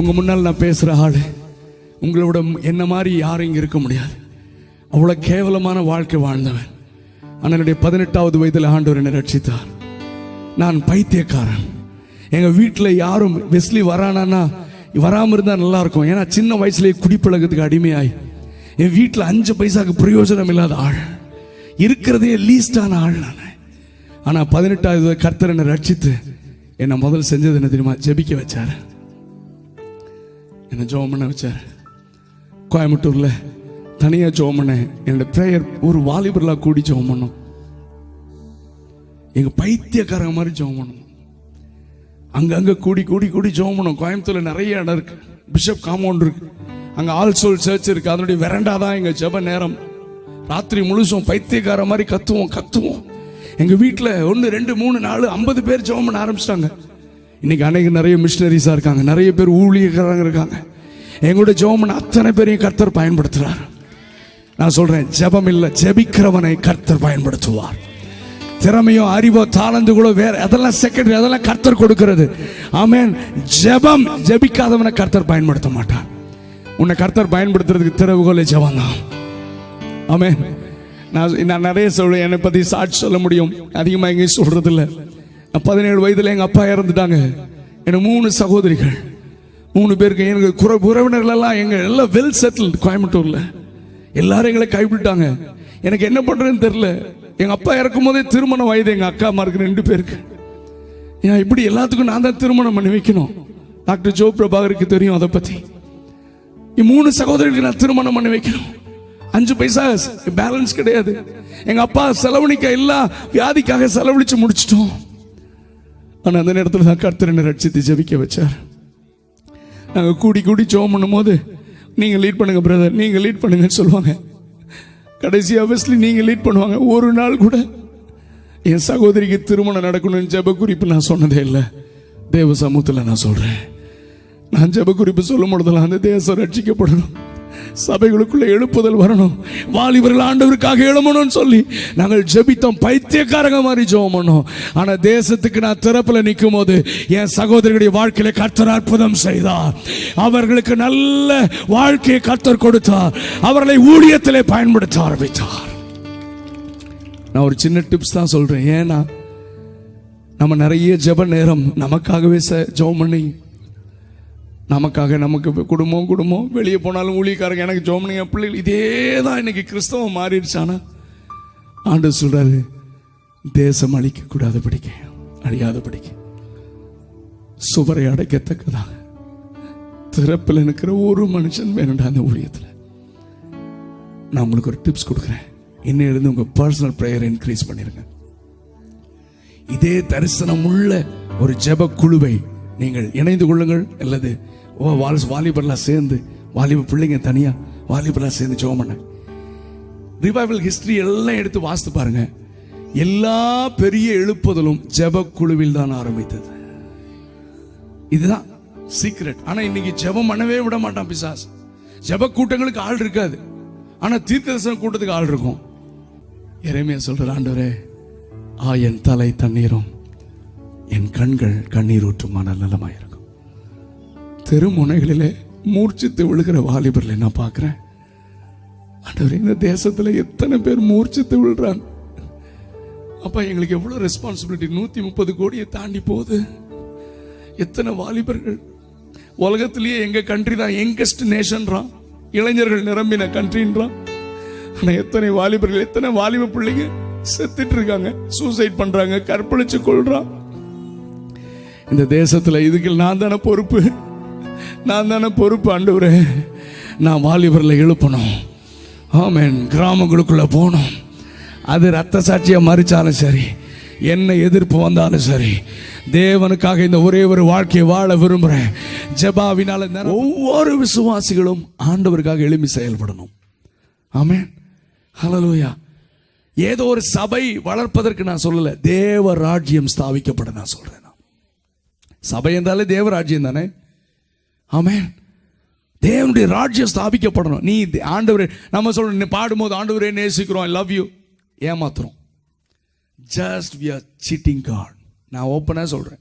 உங்க முன்னால் நான் பேசுற ஆள். உங்களோட என்ன மாதிரி யாரும் இங்க இருக்க முடியாது. அவ்வளவு கேவலமான வாழ்க்கை வாழ்ந்தவன். ஆனால் என்னுடைய பதினெட்டாவது வயதில் ஆண்டவர் என்னை ரட்சித்தார். நான் பைத்தியக்காரன். எங்க வீட்டில் யாரும் வெஸ்லி வரானா வராமல் இருந்தால் நல்லா இருக்கும். ஏன்னா சின்ன வயசுலேயே குடிப்பழக்கத்துக்கு அடிமையாய். என் வீட்டில் அஞ்சு பைசாக்கு பிரயோஜனம் இல்லாத ஆள். இருக்கிறதே லீஸ்டான ஆள் நான். ஆனால் பதினெட்டாவது கர்த்தர் என்னை ரட்சித்து என்னை முதல் செஞ்சது என்ன தெரியுமா? ஜெபிக்க வச்சாரு. என்னை ஜோம் பண்ண வச்சார். கோயம்புத்தூரில் தனியாக ஜோம் பண்ண என்னோட ப்ரேயர் ஒரு வாலிபர்லாம் கூடி ஜோம் பண்ணோம். எங்கள் பைத்தியக்காரங்க மாதிரி ஜோம் பண்ணணும் அங்கங்கே கூடி கூடி கூடி ஜோம் பண்ணோம். கோயம்புத்தூரில் நிறைய இடம் இருக்குது பிஷப் காம்பவுண்ட் இருக்குது அங்கே ஆல் சோல் சர்ச் இருக்குது அதனுடைய வெரண்டா தான் எங்கள் ஜெப நேரம். ராத்திரி முழுசும் பைத்தியக்கார மாதிரி கத்துவோம் கத்துவோம். எங்கள் வீட்டில் ஒன்று ரெண்டு மூணு நாலு ஐம்பது பேர் ஜோம் பண்ண ஆரம்பிச்சிட்டாங்க. இன்னைக்கு அநேக நிறைய மிஷினரிஸா இருக்காங்க. நிறைய பேர் ஊழியக்காரங்க இருக்காங்க. எங்களோட ஜெபம் அத்தனை பேரையும் கர்த்தர் பயன்படுத்துறார். நான் சொல்றேன் ஜெபம் இல்லை ஜெபிக்கிறவனை கர்த்தர் பயன்படுத்துவார். திறமையோ அறிவோ தாளந்துகளோ வேற அதெல்லாம் செகண்டரி அதெல்லாம் கர்த்தர் கொடுக்கிறது. ஆமேன் ஜெபம் ஜெபிக்காதவனை கர்த்தர் பயன்படுத்த மாட்டான் உன்னை கர்த்தர் பயன்படுத்துறதுக்கு திறவுகோலை ஜெபம் தான் ஆமேன் நான் நான் நிறைய சொல்லுவேன் என்னை பற்றி சாட்சி சொல்ல முடியும். அதிகமாக எங்கேயும் சொல்றது இல்லை நான் பதினேழு வயதுல எங்க அப்பா இறந்துட்டாங்க. எனக்கு மூணு சகோதரிகள். மூணு பேருக்கு எனக்கு குற உறவினர்கள் எல்லாம் எங்க எல்லாம் வெல் செட்டில் கோயம்புத்தூர்ல. எல்லாரும் எங்களை கைவிட்டாங்க எனக்கு என்ன பண்றதுன்னு தெரியல. எங்க அப்பா இறக்கும் போதே திருமண வயது எங்க அக்கா அம்மாருக்கு ரெண்டு பேருக்கு. ஏன் இப்படி எல்லாத்துக்கும் நான் தான் திருமணம் பண்ணி வைக்கணும். டாக்டர் ஜோ பிரபாகருக்கு தெரியும் அதை பத்தி. மூணு சகோதரிகளுக்கு நான் திருமணம் பண்ணி வைக்கணும். அஞ்சு பைசா பேலன்ஸ் கிடையாது. எங்க அப்பா செலவழிக்க எல்லாம் வியாதிக்காக செலவழிச்சு முடிச்சிட்டோம். ஆனால் அந்த நேரத்தில் தான் கர்த்தர் என்னை ரட்சித்து ஜெபிக்க வச்சார். நாங்கள் கூடி கூடி ஜோம் பண்ணும்போது நீங்கள் லீட் பண்ணுங்க பிரதர் நீங்கள் லீட் பண்ணுங்கன்னு சொல்லுவாங்க. கடைசி ஆபஸ்லி நீங்கள் லீட் பண்ணுவாங்க. ஒரு நாள் கூட என் சகோதரிக்கு திருமணம் நடக்கணும்னு ஜெப குறிப்பு நான் சொன்னதே இல்லை. தேவ சமூகத்தில் நான் சொல்கிறேன் நான் ஜெப குறிப்பு சொல்லும் பொழுதெல்லாம் அந்த தேசம் ரட்சிக்கப்படணும். சபைகளுக்குள்ள எழுப்புதல் வரணும். வாலிபர்கள் ஆண்டவருக்காக எழுமணும்னு சொல்லி நாங்கள் ஜெபித்தோம். பைத்தியக்காரங்க மாதிரி ஜெபம் பண்ணோம். ஆனா தேசத்துக்கு நான் திறப்புல நிற்கும் போது என் சகோதரிகளுடைய வாழ்க்கையில கர்த்தர் அற்புதம் செய்தார். அவர்களுக்கு நல்ல வாழ்க்கையை கர்த்தர் கொடுத்தார். அவர்களை ஊழியத்திலே பயன்படுத்த ஆரம்பித்தார். நான் ஒரு சின்ன டிப்ஸ் தான் சொல்றேன். ஏன்னா நம்ம நிறைய ஜெப நேரம் நமக்காகவே ஜெபம் பண்ணி நமக்காக நமக்கு குடும்பம் குடும்பம். வெளியே போனாலும் ஊழியக்காரங்க எனக்கு ஜோமனிங்க பிள்ளைகள் இதே தான் இன்னைக்கு கிறிஸ்தவம் மாறிடுச்சானா ஆண்டு சொல்றாரு தேசம் அழிக்க கூடாது படிக்க அழியாத படிக்க. சுவரை அடைக்கத்தக்கதாக. திறப்பில் இருக்கிற ஒரு மனுஷன் வேணுண்டா அந்த ஊழியத்தில். நான் உங்களுக்கு ஒரு டிப்ஸ் கொடுக்குறேன். என்னையிலேருந்து உங்கள் பர்சனல் ப்ரேயர் இன்க்ரீஸ் பண்ணிருங்க. இதே தரிசனம் உள்ள ஒரு ஜெப குழுவை நீங்கள் இணைந்து கொள்ளுங்கள். அல்லது ஓ வாலிஸ் வாலிபர்லாம் சேர்ந்து வாலிப பிள்ளைங்க தனியா வாலிபர்லாம் சேர்ந்து ஜெபம் பண்ண. ரிவைவல் ஹிஸ்டரி எல்லாம் எடுத்து வாசித்து பாருங்க. எல்லா பெரிய எழுப்புதலும் ஜப குழுவில் தான் ஆரம்பித்தது. இதுதான் சீக்ரெட் ஆனா இன்னைக்கு ஜெபம் பண்ணவே விட மாட்டான் பிசாஸ். ஜப கூட்டங்களுக்கு ஆள் இருக்காது. ஆனா தீர்க்க தரிசன கூட்டத்துக்கு ஆள் இருக்கும். இறைமையா சொல்ற ஆண்டவரே ஆ என் தலை தண்ணீரும். என் கண்கள் கண்ணீர் ஊற்றுமான நலமாயிருக்கும். தெருமுனைகளிலே மூர்ச்சித்து விழுகிற வாலிபர்களை நான் பார்க்குறேன். ஆண்டவர் இந்த தேசத்தில் எத்தனை பேர் மூர்ச்சித்து விழுறாங்க? அப்பா எங்களுக்கு எவ்வளோ ரெஸ்பான்சிபிலிட்டி நூற்றி முப்பது கோடியை தாண்டி போகுது. எத்தனை வாலிபர்கள்? உலகத்திலேயே எங்கள் கண்ட்ரி தான் யங்கஸ்ட் நேஷன்றான் இளைஞர்கள் நிரம்பின கண்ட்ரின்றான் ஆனால் எத்தனை வாலிபர்கள் எத்தனை வாலிப பிள்ளைங்க செத்துட்டு இருக்காங்க. சூசைட் பண்ணுறாங்க கற்பழிச்சு கொள்றான் இந்த தேசத்தில் இதுக்கு நான் தானே பொறுப்பு? நான் தானே பொறுப்பு ஆண்டவரே. நான் வாலிபரில் எழுப்பணும். ஆமேன். கிராமங்களுக்குள்ளே போகணும். அது ரத்த சாட்சியை மறிச்சாலும் சரி என்ன எதிர்ப்பு வந்தாலும் சரி தேவனுக்காக இந்த ஒரே ஒரு வாழ்க்கையை வாழ விரும்புகிறேன் ஜெபாவினால ஒவ்வொரு விசுவாசிகளும் ஆண்டவருக்காக எளிமை செயல்படணும். ஆமேன். ஹலலோயா ஏதோ ஒரு சபை வளர்ப்பதற்கு நான் சொல்லலை தேவ ராஜ்யம் ஸ்தாபிக்கப்பட நான் சொல்கிறேன் சபை என்றாலே தேவ ராஜ்யம் தானே? ஆமேன். தேவனுடைய ராஜ்யம் ஸ்தாபிக்கப்படணும். நீ ஆண்டவரே நம்ம சொல்றோம் நீ பாடும்போது ஆண்டவரே நேசிக்கிறோம் I love you ஏமாத்துறோம். Just we are cheating God நான் ஓப்பனாக சொல்கிறேன்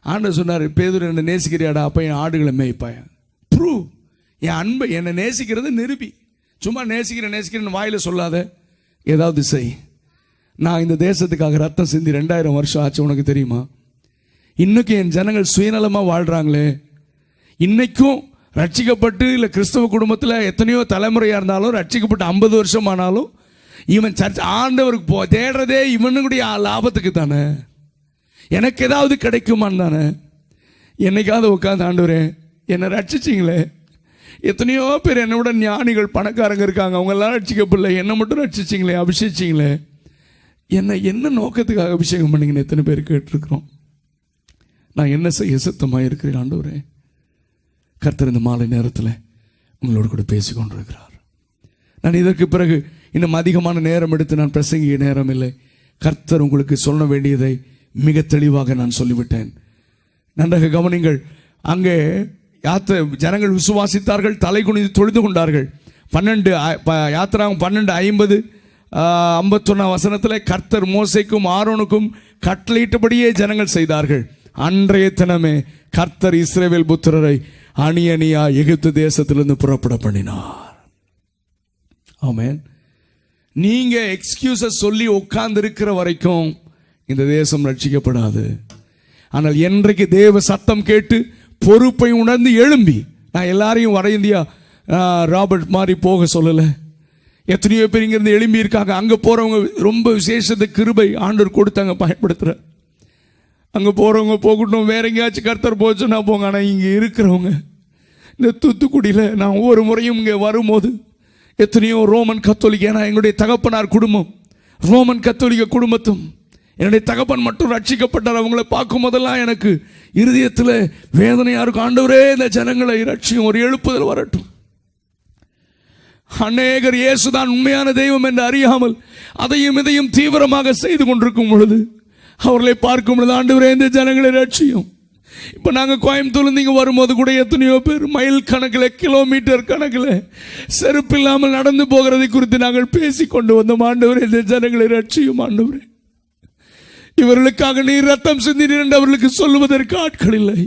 ஆண்டவர் சொன்னார் பேதூர் என்னை நேசிக்கிறியாடா? அப்போ என் ஆடுகளை மேய்ப்பாயா? ப்ரூவ் என் அன்பை என்னை நேசிக்கிறது நிரூபி. சும்மா நேசிக்கிறேன் நேசிக்கிறேன்னு வாயில சொல்லாத. ஏதாவது செய். நான் இந்த தேசத்துக்காக ரத்தம் சிந்தி ரெண்டாயிரம் வருஷம் ஆச்சு உனக்கு தெரியுமா? இன்னைக்கு என் ஜனங்கள் சுயநலமாக வாழ்கிறாங்களே இன்னைக்கும் ரட்சிக்கப்பட்டு இல்லை கிறிஸ்தவ குடும்பத்தில் எத்தனையோ தலைமுறையாக இருந்தாலும் ரட்சிக்கப்பட்டு ஐம்பது வருஷம் ஆனாலும் இவன் சர்ச் ஆண்டவருக்கு போ தேடுறதே இவனுடைய லாபத்துக்கு தானே? எனக்கு ஏதாவது கிடைக்குமான்னு தானே? என்னைக்காவது உட்காந்து ஆண்டவரே என்னை ரட்சிச்சிங்களே. எத்தனையோ பேர் என்னை விட ஞானிகள் பணக்காரங்க இருக்காங்க. அவங்க எல்லாம் ரட்சிக்கப்படல. என்னை மட்டும் ரட்சிச்சிங்களே அபிஷேகிச்சிங்களே. என்னை என்ன நோக்கத்துக்காக அபிஷேகம் பண்ணிங்கன்னு எத்தனை பேர் கேட்டிருக்கிறோம்? நான் என்ன செய்ய சித்தமாக இருக்கிறேன் ஆண்டவரே? கர்த்தர் இந்த மாலை நேரத்தில் உங்களோடு கூட பேசி கொண்டிருக்கிறார் நான் இதற்கு பிறகு இன்னும் அதிகமான நேரம் எடுத்து நான் பிரசங்கிய நேரம் இல்லை கர்த்தர் உங்களுக்கு சொல்ல வேண்டியதை மிக தெளிவாக நான் சொல்லிவிட்டேன். நன்றாக கவனிங்கள் அங்கே யாத்திரை ஜனங்கள் விசுவாசித்தார்கள் தலை குனிந்து தொழுது கொண்டார்கள். பன்னெண்டு யாத்திராவும் பன்னெண்டு ஐம்பது ஐம்பத்தொன்னாம் வசனத்தில் கர்த்தர் மோசைக்கும் ஆரோனுக்கும் கட்டளையிட்டபடியே ஜனங்கள் செய்தார்கள். அன்றைய தினமே கர்த்தர் இஸ்ரேவேல் புத்திரரை அணி அணியா எகிப்து தேசத்திலிருந்து புறப்பட பண்ணினார். ஆமேன். நீங்க எக்ஸ்கியூஸ சொல்லி உட்கார்ந்து இருக்கிற வரைக்கும் இந்த தேசம் ரட்சிக்கப்படாது. ஆனால் என்றைக்கு தேவ சத்தம் கேட்டு பொறுப்பை உணர்ந்து எழும்பி நான் எல்லாரையும் வட இந்தியா ராபர்ட் மாதிரி போக சொல்லலை. எத்தனையோ பேர் இங்கிருந்து எழும்பி இருக்காங்க அங்கே போகிறவங்க ரொம்ப விசேஷத்தை கிருபை ஆண்டோர் கொடுத்தாங்க பயன்படுத்துகிற அங்கே போகிறவங்க போகட்டும் வேற எங்கேயாச்சும் கர்த்தர் போச்சுன்னா போங்க. ஆனால் இங்கே இருக்கிறவங்க இந்த தூத்துக்குடியில் நான் ஒவ்வொரு முறையும் இங்கே வரும்போது எத்தனையோ ரோமன் கத்தோலிக்க ஏன்னா எங்களுடைய தகப்பனார் குடும்பம் ரோமன் கத்தோலிக்க குடும்பத்தும் என்னுடைய தகப்பன் மட்டும் ரட்சிக்கப்பட்டார். அவங்கள பார்க்கும் போதெல்லாம் எனக்கு இருதயத்தில் வேதனையாக இருக்கும். ஆண்டவரே இந்த ஜனங்களை ரட்சியும் ஒரு எழுப்புதல் வரட்டும். அநேகர் இயேசுதான் உண்மையான தெய்வம் என்று அறியாமல் அதையும் இதையும் தீவிரமாக செய்து கொண்டிருக்கும் பொழுது அவர்களை பார்க்கும் பொழுது ஆண்டவரே இந்த ஜனங்களை ரட்சியும். இப்போ நாங்கள் கோயம்புத்தூர்ல இங்கே வரும்போது கூட எத்தனையோ பேர் மைல் கணக்கில் கிலோமீட்டர் கணக்கில் செருப்பு இல்லாமல் நடந்து போகிறதை குறித்து நாங்கள் பேசி கொண்டு வந்தோம். ஆண்டவரே இந்த ஜனங்களை ரட்சியும் ஆண்டவரே. இவர்களுக்காக நீர் ரத்தம் சிந்தினீர் என்று அவர்களுக்கு சொல்லுவதற்கு ஆட்கள் இல்லை.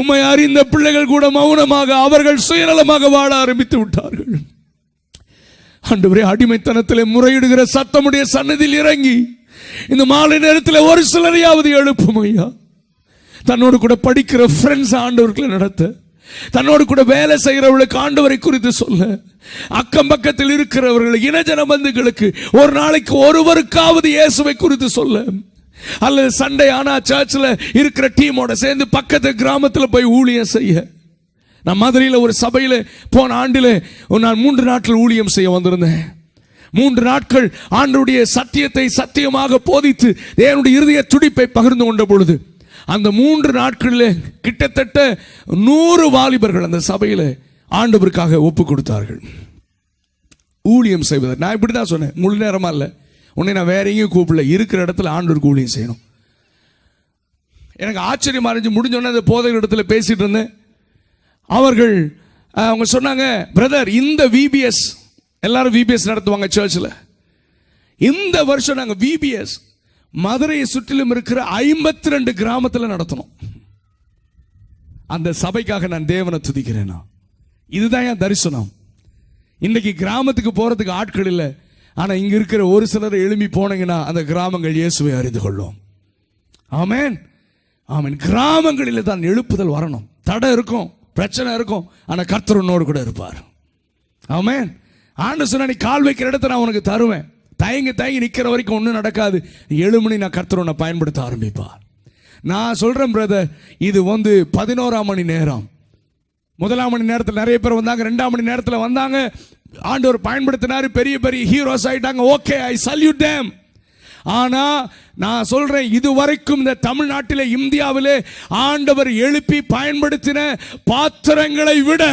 உண்மை அறிந்த பிள்ளைகள் கூட மௌனமாக அவர்கள் சுயநலமாக வாழ ஆரம்பித்து விட்டார்கள். ஆண்டவரே அடிமைத்தனத்தில் முறையிடுகிற சத்தமுடைய சன்னதியில் இறங்கி இந்த மாலை நேரத்தில் ஒரு சிலரையாவது எழுப்பும் ஐயா. தன்னோடு கூட படிக்கிற ஃப்ரெண்ட்ஸ் ஆண்டவர்களை நடத்த. தன்னோடு கூட வேலை செய்கிறவர்களுக்கு ஆண்டவரை குறித்து சொல்ல. அக்கம் பக்கத்தில் இருக்கிறவர்கள் இனஜன பந்துகளுக்கு ஒரு நாளைக்கு ஒருவருக்காவது இயேசுவை குறித்து சொல்ல. அல்லது சண்டே ஆனா சர்ச்சில் இருக்கிற டீமோட சேர்ந்து பக்கத்து கிராமத்தில் போய் ஊழியம் செய்ய. நான் மதுரையில் ஒரு சபையில் போன ஆண்டில் நான் மூன்று நாட்டில் ஊழியம் செய்ய வந்திருந்தேன். மூன்று நாட்கள் ஆண்டருடைய சத்தியத்தை சத்தியமாக போதித்து தேவனுடைய இருதய துடிப்பை பகிர்ந்து கொண்ட பொழுது அந்த மூன்று நாட்களில் கிட்டத்தட்ட நூறு வாலிபர்கள் அந்த சபையில் ஆண்டவருக்காக ஒப்பு கொடுத்தார்கள். ஊழியம் செய்வதற்கு. நான் இப்படி தான் சொன்னேன். முழு நேரமா இல்லை. உன்னை நான் வேற எங்கேயும் கூப்பிடல. இருக்கிற இடத்துல ஆண்டவருக்கு ஊழியம் செய்யணும். எனக்கு ஆச்சரியம் இருந்துச்சு. முடிஞ்சோடனே அந்த போதை இடத்துல பேசிட்டு இருந்தேன். அவர்கள் அவங்க சொன்னாங்க பிரதர் இந்த விபிஎஸ் எல்லாரும் விபிஎஸ் நடத்துவாங்க சர்ச்சில் இந்த வருஷம் நாங்கள் விபிஎஸ் மதுரையை சுற்றிலும் இருக்கிற ஐம்பத்தி ரெண்டு கிராமத்தில் நடத்தணும். அந்த சபைக்காக நான் தேவனை துதிக்கிறேனா? இதுதான் என் தரிசனம். இன்னைக்கு கிராமத்துக்கு போகிறதுக்கு ஆட்கள் இல்லை. ஆனால் இங்கே இருக்கிற ஒரு சிலர் எழும்பி போனீங்கன்னா அந்த கிராமங்கள் இயேசுவை அறிந்து கொள்ளும். ஆமென். ஆமீன். கிராமங்களில் தான் எழுப்புதல் வரணும். தடை இருக்கும் பிரச்சனை இருக்கும். ஆனால் கர்த்தர் உன்னோடு கூட இருப்பார். ஆமேன். ஆண்டு சொன்ன நீ கால் வைக்கிற இடத்த நான் உனக்கு தருவேன். தயங்கி தயங்கி நிற்கிற வரைக்கும் ஒன்றும் நடக்காது. ஏழு மணி நான் கர்த்தர் உன்னை பயன்படுத்த ஆரம்பிப்பார். நான் சொல்கிறேன் பிரதர் இது வந்து பதினோராம் மணி நேரம். முதலாம் மணி நேரத்தில் நிறைய பேர் வந்தாங்க ரெண்டாம் மணி நேரத்தில் வந்தாங்க. ஆண்டவர் பயன்படுத்தினார் பெரிய பெரிய ஹீரோஸ் ஆகிட்டாங்க ஓகே ஐ சல்யூட் டேம் ஆனால் நான் சொல்கிறேன் இதுவரைக்கும் இந்த தமிழ்நாட்டில் இந்தியாவில் ஆண்டவர் எழுப்பி பயன்படுத்தின பாத்திரங்களை விட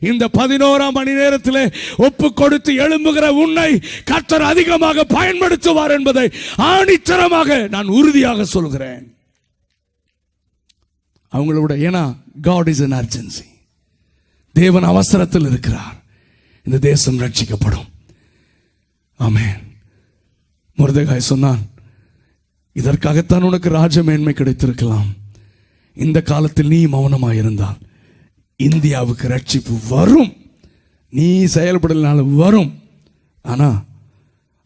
இந்த பதினோராம் மணி நேரத்தில் ஒப்பு கொடுத்து எழும்புகிற உன்னை கத்தர் அதிகமாக பயன்படுத்துவார் என்பதை ஆணித்தரமாக நான் உறுதியாக சொல்கிறேன். அவங்களோட ஏன்னா காட் இஸ் அன் அர்ஜென்சி தேவன் அவசரத்தில் இருக்கிறார். இந்த தேசம் ரட்சிக்கப்படும். ஆமே முருதகாய் சொன்னான் இதற்காகத்தான் உனக்கு ராஜ மேன்மை கிடைத்திருக்கலாம். இந்த காலத்தில் நீ மௌனமாக இருந்தால் இந்தியாவுக்கு ரட்சிப்பு வரும். நீ செயல்படலனால வரும். ஆனால்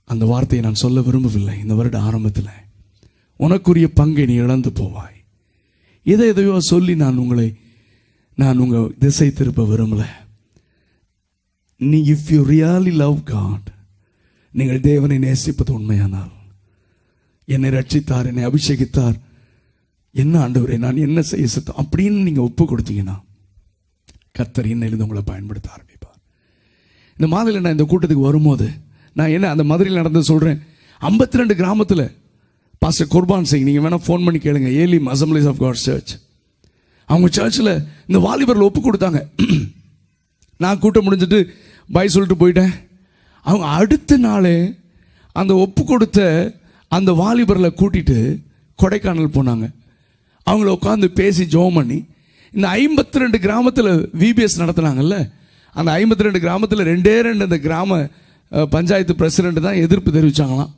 அந்த வார்த்தையை நான் சொல்ல விரும்பவில்லை. இந்த வருட ஆரம்பத்தில் உனக்குரிய பங்கை நீ இழந்து போவாய். எதை எதையோ சொல்லி நான் உங்களை நான் உங்கள் திசை திருப்ப விரும்பலை. நீ if you really love God நீங்கள் தேவனை நேசிப்பது உண்மையானால் என்னை ரட்சித்தார் என்னை அபிஷேகித்தார். என்ன ஆண்டவரே நான் என்ன செய்ய சத்தம்? அப்படின்னு நீங்கள் ஒப்பு கொடுத்தீங்கன்னா கத்தர் இன்னிலிருந்து உங்களை பயன்படுத்த ஆரம்பிப்பார். இந்த மாதிரி நான் இந்த கூட்டத்துக்கு வரும்போது நான் என்ன அந்த மதுரையில் நடந்து சொல்கிறேன் ஐம்பத்தி ரெண்டு கிராமத்தில் பாஸ்டர் குர்பான் சிங் நீங்கள் வேணால் ஃபோன் பண்ணி கேளுங்க. ஏலி அசம்பிளிஸ் ஆஃப் காட் சர்ச் அவங்க சர்ச்சில் இந்த வாலிபரில் ஒப்பு கொடுத்தாங்க. நான் கூட்டம் முடிஞ்சிட்டு பை சொல்லிட்டு போயிட்டேன். அவங்க அடுத்த நாளே அந்த ஒப்பு கொடுத்த அந்த வாலிபரில் கூட்டிட்டு கொடைக்கானல் போனாங்க. அவங்கள உட்காந்து பேசி ஜோம் பண்ணி இந்த ஐம்பத்தி ரெண்டு கிராமத்தில் விபிஎஸ் நடத்துனாங்கல்ல? அந்த ஐம்பத்தி ரெண்டு கிராமத்தில் ரெண்டே ரெண்டு அந்த கிராம பஞ்சாயத்து பிரசிடென்ட் தான் எதிர்ப்பு தெரிவித்தாங்களாம்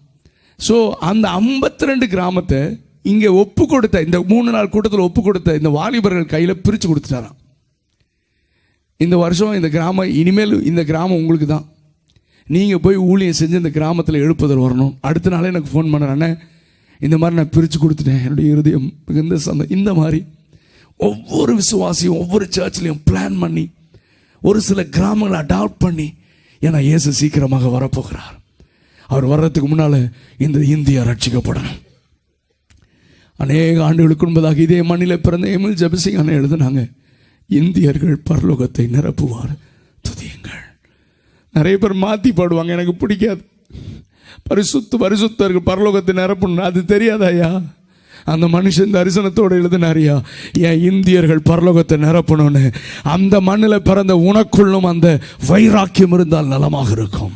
ஸோ அந்த ஐம்பத்தி ரெண்டு கிராமத்தை இங்கே ஒப்பு கொடுத்த இந்த மூணு நாள் கூட்டத்தில் ஒப்பு கொடுத்த இந்த வாலிபர்கள் கையில் பிரித்து கொடுத்துட்டாராம். இந்த வருஷம் இந்த கிராமம் இனிமேல் இந்த கிராமம் உங்களுக்கு தான். நீங்கள் போய் ஊழியம் செஞ்சு இந்த கிராமத்தில் எழுப்புதல் வரணும். அடுத்த நாளே எனக்கு ஃபோன் பண்ணுறேன்னே இந்த மாதிரி நான் பிரித்து கொடுத்துட்டேன். என்னுடைய இருதயம் மிகுந்த சந்த இந்த மாதிரி. ஒவ்வொரு விசுவாசியும் ஒவ்வொரு சர்ச்லையும் பிளான் பண்ணி ஒரு சில கிராமங்களை அடாப்ட் பண்ணி ஏன்னா இயேசு சீக்கிரமாக வரப்போகிறார். அவர் வர்றதுக்கு முன்னால் இந்த இந்தியா ரட்சிக்கப்படணும். அநேக ஆண்டுகளுக்கு முன்பதாக இதே மண்ணில் பிறந்த எமில் ஜெபசிங் அண்ணன் எழுதுனாங்க இந்தியர்கள் பரலோகத்தை நிரப்புவார் துதியுங்கள். நிறைய பேர் மாற்றி பாடுவாங்க எனக்கு பிடிக்காது. பரிசுத்து பரிசுத்தர்கள் பரலோகத்தை நிரப்பணும் அது தெரியாதாயா அந்த மனுஷன் தரிசனத்தோடு எழுதினாரியா? என் இந்தியர்கள் பரலோகத்தை நிரப்பணும்னு? அந்த மண்ணில் பிறந்த உனக்குள்ளும் அந்த வைராக்கியம் இருந்தால் நலமாக இருக்கும்.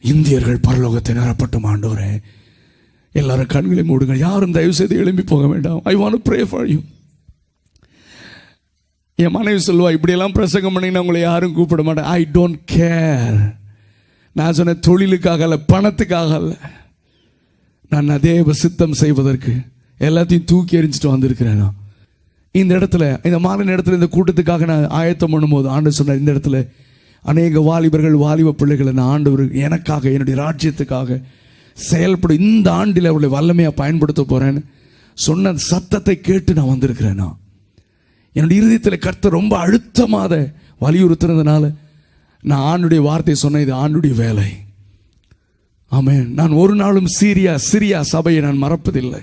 இந்தியர்கள் பரலோகத்தை நிரப்பட்டும் ஆண்டவரே. எல்லாரும் கண்களை மூடுங்க யாரும் தயவு செய்து எழும்பி போக வேண்டாம். I want pray for you என் மனைவி சொல்லுவா இப்படியெல்லாம் பிரசங்கம் பண்ணிங்கன்னா உங்களை யாரும் கூப்பிட மாட்டேன் ஐ டோன்ட் கேர் நான் சொன்ன தொழிலுக்காக அல்ல பணத்துக்காக இல்லை நான் அதே சித்தம் செய்வதற்கு எல்லாத்தையும் தூக்கி எறிஞ்சிட்டு வந்திருக்கிறேன் நான். இந்த இடத்துல இந்த மாலை இடத்துல இந்த கூட்டத்துக்காக நான் ஆயத்தம் பண்ணும்போது ஆண்டு சொன்னார் இந்த இடத்துல அநேக வாலிபர்கள் வாலிப பிள்ளைகளை நான் ஆண்டவர் எனக்காக என்னுடைய ராஜ்யத்துக்காக செயல்படும் இந்த ஆண்டில் அவளை வல்லமையாக பயன்படுத்த போகிறேன்னு சொன்ன சத்தத்தை கேட்டு நான் வந்திருக்கிறேன் நான். என்னுடைய இருதயத்தில் கருத்தை ரொம்ப அழுத்தமாக வலியுறுத்துறதுனால நான் ஆண்டுடைய வார்த்தையை சொன்னேன் இது ஆண்டுடைய வேலை. ஆமேன். நான் ஒரு நாளும் சீரியா சிரியா சபையை நான் மறப்பதில்லை.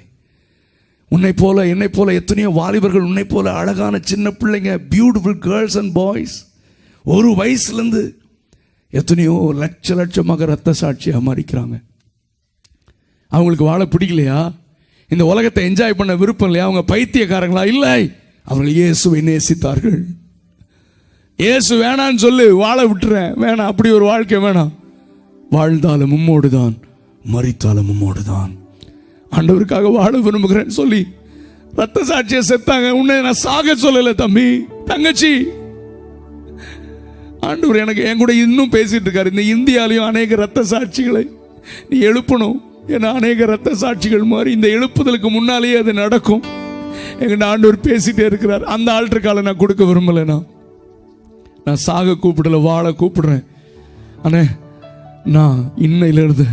உன்னை போல என்னை போல எத்தனையோ வாலிபர்கள் உன்னை போல அழகான சின்ன பிள்ளைங்க பியூட்டிஃபுல் கேர்ள்ஸ் அண்ட் பாய்ஸ் ஒரு வயசுலேருந்து எத்தனையோ லட்ச லட்சமாக ரத்த சாட்சியாக மறிக்கிறாங்க அவங்களுக்கு வாழ பிடிக்கலையா? இந்த உலகத்தை என்ஜாய் பண்ண விருப்பம் இல்லையா? அவங்க பைத்தியக்காரங்களா? இல்லை. அவர்கள் இயேசுவை நேசித்தார்கள். இயேசு வேணான்னு சொல்லு வாழ விட்டுறேன். வேணாம் அப்படி ஒரு வாழ்க்கை வேணாம். வாழ்ந்தாலும் உம்மோடு தான் மறித்தாலும் உம்மோடு தான் ஆண்டவருக்காக வாழ விரும்புகிறேன்னு சொல்லி ரத்த சாட்சியை செத்தாங்க. உன்னை நான் சாக சொல்லல தம்பி. தங்கச்சி. ஆண்டவர் எனக்கு என் கூட இன்னும் பேசிட்டு இருக்காரு. இந்த இந்தியாலையும் அநேக ரத்த சாட்சிகளை நீ எழுப்பணும். ஏன்னா அநேக ரத்த சாட்சிகள் மாதிரி இந்த எழுப்புதலுக்கு முன்னாலேயே அது நடக்கும். எங்கிட்ட ஆண்டவர் பேசிட்டே இருக்கிறார். அந்த ஆல்ட்ருக்கால நான் கொடுக்க விரும்பலைண்ணா நான். நான் சாக கூப்பிடல வாழ கூப்பிடுறேன். அண்ணே நான் இன்னையிலிருந்து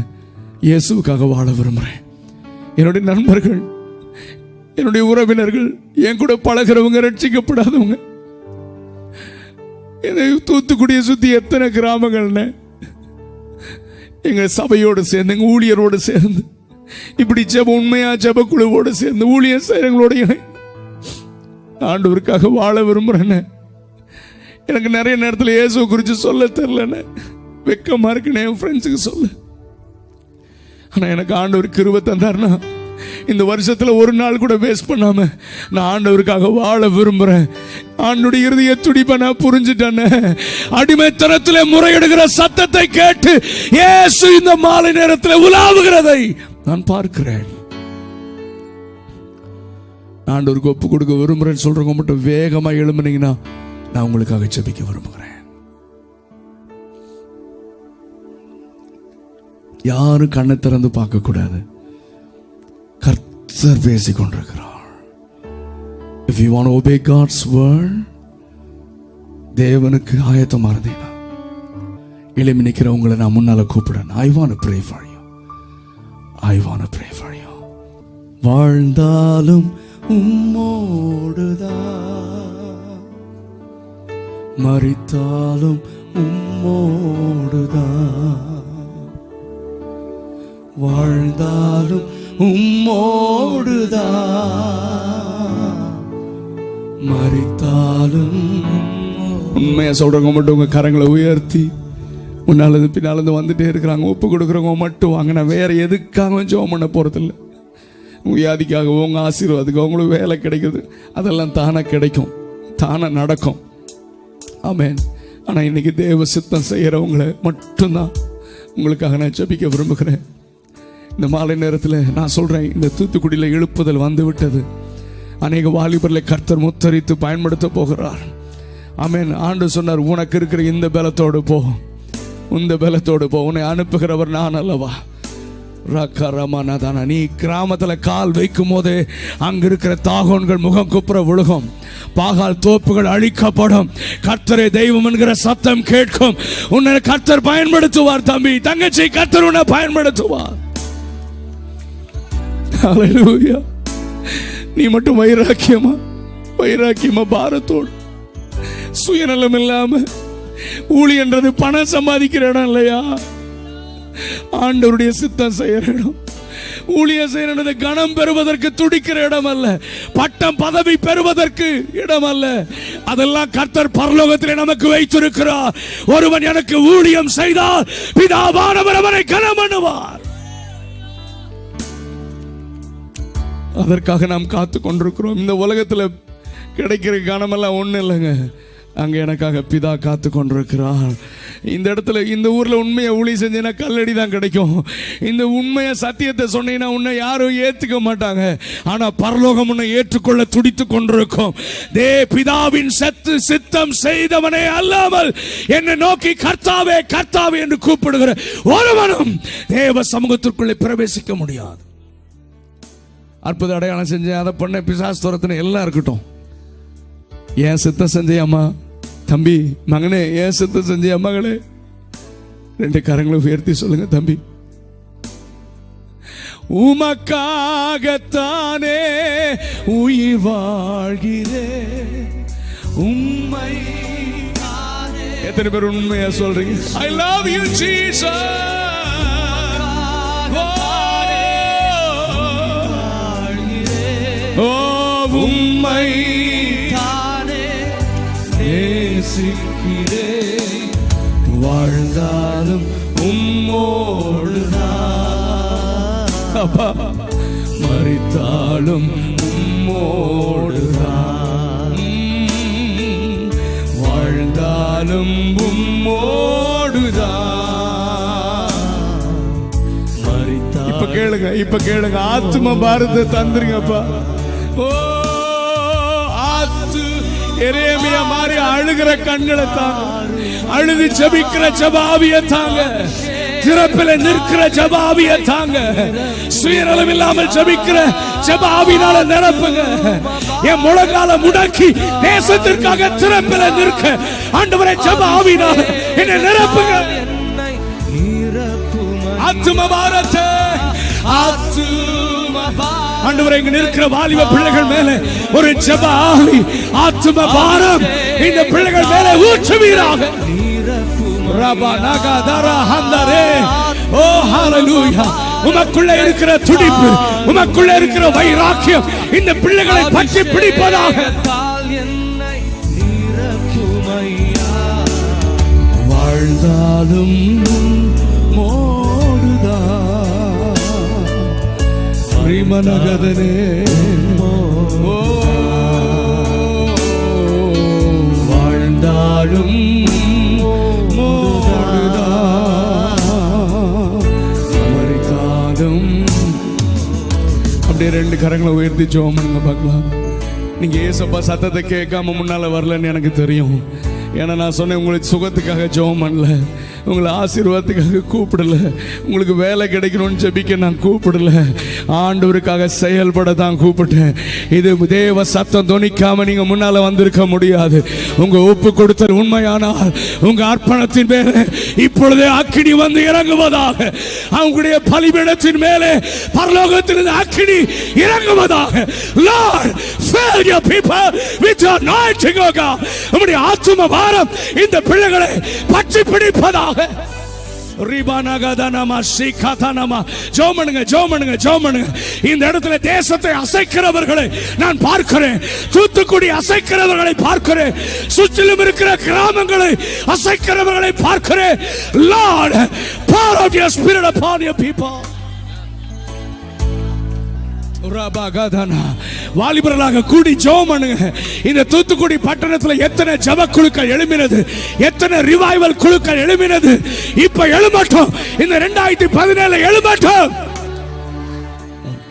இயேசுவுக்காக வாழ விரும்புகிறேன் என்னுடைய நண்பர்கள் என்னுடைய உறவினர்கள் என் கூட பழகிறவங்க ரட்சிக்கப்படாதவங்க. என்னை தூத்துக்குடியை சுற்றி எத்தனை கிராமங்கள்னு. எங்கள் சபையோடு சேர்ந்து எங்கள் ஊழியரோடு சேர்ந்து இப்படி ஜெப உண்மையா ஜெப குழுவோடு சேர்ந்து ஊழியர் செய்யறவங்களோட ஆண்டவருக்காக வாழ விரும்புகிறேன்னு எனக்கு நிறைய நேரத்தில் இயேசு குறித்து சொல்ல தெரிலன்னு வெக்கமா இருக்குன்னு என் ஃப்ரெண்ட்ஸுக்கு சொல்ல. ஆனா எனக்கு ஆண்டவர் கிருபை தந்தார்னா இந்த வருஷத்துல ஒரு நாள் கூட வேஸ்ட் பண்ணாம நான் ஆண்டவருக்காக வாழ விரும்புறேன். ஆண்டுடைய இறுதிய துடிப்பை நான் புரிஞ்சுட்டேன். அடிமைத்தனத்தில் முறையிடுகிற சத்தத்தை கேட்டு ஏசு இந்த மாலை நேரத்தில் உலாவுகிறதை நான் பார்க்கிறேன். ஆண்டவருக்கு ஒப்பு கொடுக்க விரும்புறேன்னு சொல்றவங்க மட்டும் வேகமாக எழும்புனீங்கன்னா நான் உங்களுக்காக ஜெபிக்க விரும்புகிறேன். யாரும் கண்ணை திறந்து பார்க்கக்கூடாது. கர்த்தர் பேசிக் கொண்டிருக்கிறார் if you want obey God's world தேவனுக்கு ஆயத்தமா இருந்தீங்கன்னா எளிமை நிற்கிற உங்களை நான் முன்னால கூப்பிடுறேன். I want pray for you I want pray for you வாழ்ந்தாலும் உம்மோடுதான். மறித்தாலும் உம்மோடுதான். வாழ்ந்தாலும் உம்மோடுதா மறித்தாலும் உண்மையா சொல்றவங்க மட்டும் உங்க கரங்களை உயர்த்தி முன்னாலது பின்னாலது வந்துட்டே இருக்கிறாங்க ஒப்பு கொடுக்குறவங்க மட்டும் வாங்க. நான் வேற எதுக்காக ஜோம் பண்ண போறதில்ல. உங்க வியாதிக்காகவோ உங்க ஆசீர்வாதத்துக்கு உங்களுக்கு வேலை கிடைக்குது அதெல்லாம் தானாக கிடைக்கும். தானாக நடக்கும். ஆமேன். ஆனால் இன்னைக்கு தேவ சித்தம் செய்கிறவங்களை மட்டும்தான் உங்களுக்காக நான் ஜபிக்க விரும்புகிறேன். இந்த மாலை நேரத்தில் நான் சொல்கிறேன் இந்த தூத்துக்குடியில் எழுப்புதல் வந்துவிட்டது. அநேக வாலிபர்களை கர்த்தர் முத்தரித்து பயன்படுத்த போகிறார். அமேன் ஆண்டு சொன்னார் உனக்கு இருக்கிற இந்த பலத்தோடு போ. இந்த பலத்தோடு போ. உன்னை அனுப்புகிறவர் நான் அல்லவா? ரகரமானதான நீ கிராமத்தில் கால் வைக்கும் போதே அங்க இருக்கிற தாகோன்கள் முகம் குப்புற விழுகும். பாகால் தோப்புகள் அழிக்கப்படும். கர்த்தரை தெய்வம் என்கிற சத்தம் கேட்கும். உன்னை கர்த்தர் பயன்படுத்துவார் தம்பி. தங்கச்சி கர்த்தர் உன்னை பயன்படுத்துவார். Hallelujah. நீ மட்டும் வைராக்கியமா? வைராக்கியமா பாரத்தோடு. சுயநலம் இல்லாம ஊழியன்றது பணம் சம்பாதிக்கிற இடம் இல்லையா? ஆண்டவருடைய சித்தம் செய்யற இடம். ஊழியம் செய்யறது கணம் பெறுவதற்கு துடிக்கிற இடம் அல்ல. பட்டம் பதவி பெறுவதற்கு இடம் அல்ல. அதெல்லாம் கர்த்தர் பரலோகத்தில் நமக்கு வைத்திருக்கிறார். ஒருவன் எனக்கு ஊழியம் செய்தால் பிதாவானவர் அவனை கனம் பண்ணுவார் அதற்காக நாம் காத்து கொண்டிருக்கிறோம். இந்த உலகத்தில் கிடைக்கிற கனமெல்லாம் ஒன்றும் இல்லைங்க. அங்கே எனக்காக பிதா காத்து கொண்டிருக்கிறான் இந்த இடத்துல இந்த ஊரில் உண்மையை ஊழி செஞ்சேன்னா கல்லடி தான் கிடைக்கும். இந்த உண்மையை சத்தியத்தை சொன்னீங்கன்னா உன்னை யாரும் ஏற்றுக்க மாட்டாங்க. ஆனால் பரலோகம் உன்னை ஏற்றுக்கொள்ள துடித்து கொண்டிருக்கும். தே பிதாவின் சத்து சித்தம் செய்தவனே அல்லாமல் என்னை நோக்கி கர்த்தாவே கர்த்தாவே என்று கூப்பிடுகிற ஒருவனும் தேவ சமூகத்திற்குள்ளே பிரவேசிக்க முடியாது. அற்புத அடையாளம் செஞ்சேன் அதை பண்ண பிசாஸ் துரத்தின எல்லாம் இருக்கட்டும். ஏன் சித்தம் செஞ்சேன் அம்மா? தம்பி மகனே ஏன் சித்தம் செஞ்சேன் மகளே? ரெண்டு கரங்களை உயர்த்தி சொல்லுங்க தம்பி. உமக்காகத்தானே உயிர் வாழ்கிறே. உண்மை எத்தனை பேர் உண்மையா சொல்றீங்க? ஐ லவ் யூ ஜீசஸ் ஓ உம்மை தானே நேசிக்கிறே. வாழ்ந்தாலும் உம்மோடுதான் அப்பா மறித்தாலும் உம்மோடுதான் உம், வாழ்ந்தாலும் உம்மோடுதான் இப்ப கேளுங்க இப்ப கேளுங்க. ஆத்ம பாரத தந்துருங்கப்பா. ஓ ஆத்து. எரேமியா மாதிரி அழுகிற கண்களை தாங்க. அழுது ஜபிக்கிற ஜபாவிய தாங்க. திறப்பில நிற்கிற ஜபாவிய தாங்க. சுயநலம் இல்லாமல் ஜபிக்கிற ஜபாவினால நிரப்புங்க. என் முழங்கால முடக்கி தேசத்திற்காக திறப்பில நிற்க. ஆண்டவரை ஜபாவினால என்னை நிரப்புங்க. ஆத்தும பாரத ஆத்தும ஆண்டவரே இங்க நிற்கிற வாலிப பிள்ளைகள் மேல ஒரு ஜப ஆவி ஆத்ம பாரம். இந்த பிள்ளைகள் மேல ஊற்றுவீராக. ரபா நாகா தாரா ஹந்தரே. ஓ ஹalleluya. உமக்குள்ள இருக்கிற துடிப்பு உமக்குள்ள இருக்கிற வைராக்கியம் இந்த பிள்ளைகளை பற்றி பிடிப்பதாக. வாழ்ந்தாலும் மனகதனே. வாழ்ந்தாலும் மோடுதான் அப்படியே ரெண்டு கரங்களை உயர்த்தி ஜோமனுங்க பண்ணுங்க பார்க்கலாம் நீங்க ஏசப்பா சத்தத்தை கேட்காம முன்னால வரலன்னு எனக்கு தெரியும். ஏன்னா நான் சொன்னேன் உங்களுக்கு சுகத்துக்காக ஜோம் பண்ணல உங்களை ஆசீர்வாதத்துக்காக கூப்பிடல. உங்களுக்கு வேலை கிடைக்கணும்னு ஜபிக்க நான் கூப்பிடல. ஆண்டவருக்காக செயல்பட தான் கூப்பிட்டேன். இது தேவ சத்தம் துணிக்காம நீங்க முன்னால வந்திருக்க முடியாது. உங்க ஒப்பு கொடுத்தல் உண்மையானால் உங்க அர்ப்பணத்தின் மேலே இப்பொழுதே அக்கினி வந்து இறங்குவதாக அவங்களுடைய பலிபீடத்தின் மேலே பரலோகத்திலிருந்து அக்கினி இறங்குவதாக. Lord fill your people with your anointing oh God. உம்முடைய ஆத்தும வாரம் இந்த பிள்ளைகளை பற்றி பிடிப்பதாக. ரிபானகதனமா இந்த இடத்துல தேசத்தை அசைக்கிறவர்களை நான் பார்க்கிறேன். தூத்துக்குடி அசைக்கிறவர்களை பார்க்கிறேன். சுற்றிலும் இருக்கிற கிராமங்களை அசைக்கிறவர்களை பார்க்கிறேன். Lord pour out your spirit upon your people. வாலிபர்களாக கூடி ஜெபம் பண்ணுங்க இந்த தூத்துக்குடி பட்டணத்தில் எத்தனை ஜப குழுக்கள் எழும்பினது? எத்தனை ரிவைவல் குழுக்கள் எழும்பினது? இப்ப எழுமட்டும் இந்த ரெண்டாயிரத்தி பதினேழு எழுமட்டும்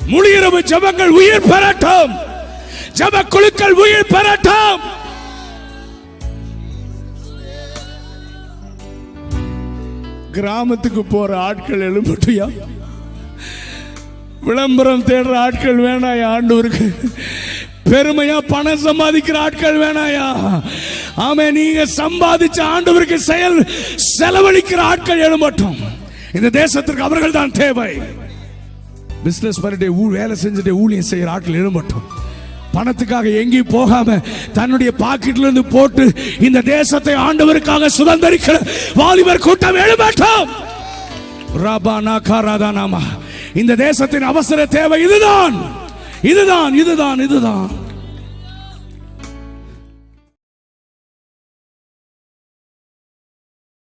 முழியிரவு ஜபங்கள் உயிர் பெறட்டும். ஜப குழுக்கள் உயிர் பெறட்டும். கிராமத்துக்கு போற ஆட்கள் எழும்பட்டுயா? விளம்பரம் தேடுற ஆட்கள் வேணாயா ஆண்டவருக்கு? பெருமையா பணம் சம்பாதிக்கிற ஆட்கள் வேணாயா? ஆமே நீங்க சம்பாதிச்ச ஆண்டவருக்கு செயல் செலவழிக்கிற ஆட்கள் எழும்பட்டும் இந்த தேசத்திற்கு அவர்கள் தான் தேவை. பிசினஸ் பண்ணிட்டு ஊ வேலை செஞ்சுட்டு ஊழியம் செய்யற ஆட்கள் எழும்பட்டும் பணத்துக்காக எங்கேயும் போகாம தன்னுடைய பாக்கெட்ல இருந்து போட்டு இந்த தேசத்தை ஆண்டவருக்காக சுதந்திரிக்கிற வாலிபர் கூட்டம் எழும்பட்டும் ரபானா நாமா. இந்த தேசத்தின் அவசர தேவை இதுதான். இதுதான் இதுதான் இதுதான்.